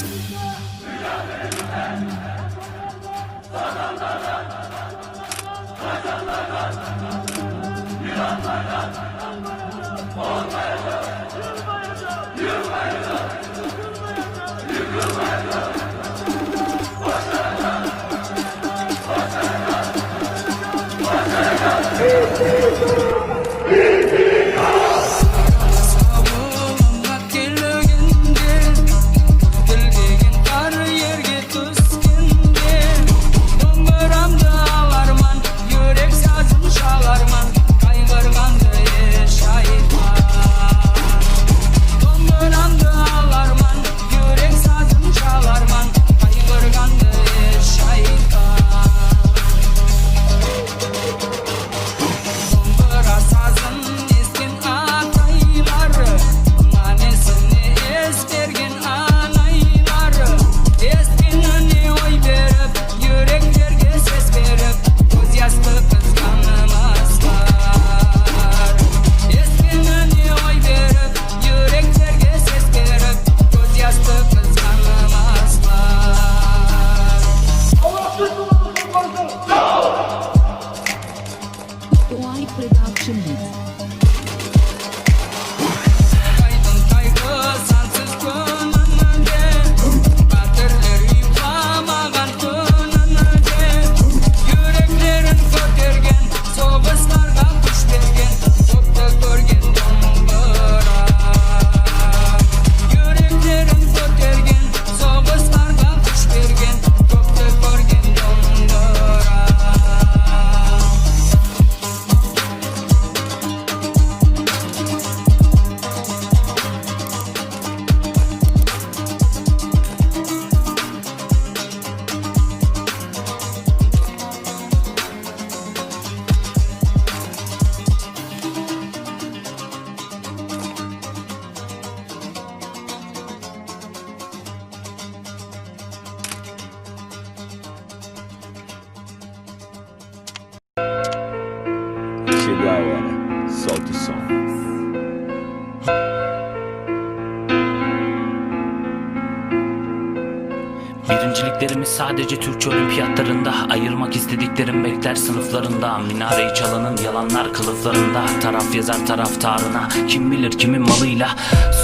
Yürek Chegou a hora, solta o som. Birinciliklerimiz sadece Türkçe olimpiyatlarında. Ayırmak istediklerim bekler sınıflarında. Minareyi çalanın yalanlar kılıflarında. Taraf yazar taraftarına. Kim bilir kimin malıyla.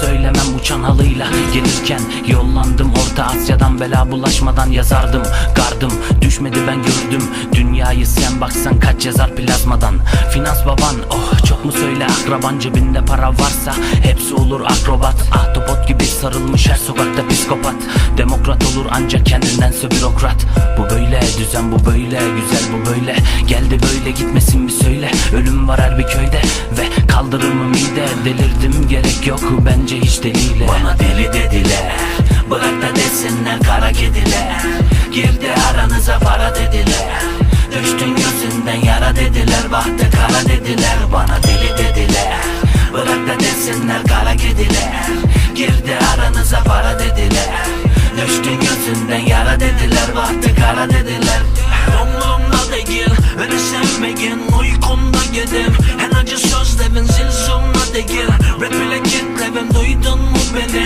Söylemem uçan halıyla. Gelirken yollandım Orta Asya'dan. Bela bulaşmadan yazardım. Gardım. Düşmedi ben gördüm. Dünyayı sen baksan kaç yazar plazmadan. Finans baban oh söyle akraban Cebinde para varsa hepsi olur akrobat. Ahtapot gibi sarılmış her sokakta psikopat. Demokrat olur ancak kendindense bürokrat. Bu böyle düzen bu böyle güzel bu böyle. Geldi böyle gitmesin mi söyle. Ölüm var her bir köyde ve kaldırımı mide? Delirdim gerek yok bence hiç deliyle Bana deli dediler Bırak da desinler kara kediler. Girdi aranıza para dediler Düştün gözünden yara dediler Bahtı kara dediler Bana deli dediler. Bırak da desinler kara kediler Girdi aranıza para dediler. Düştün gözünden yara dediler Bahtı kara dediler. Umurumda değil Beni sevmeyin Uykumda yedim. En acı sözlerin zil zurna değil. Rap ile kitlevim duydun mu beni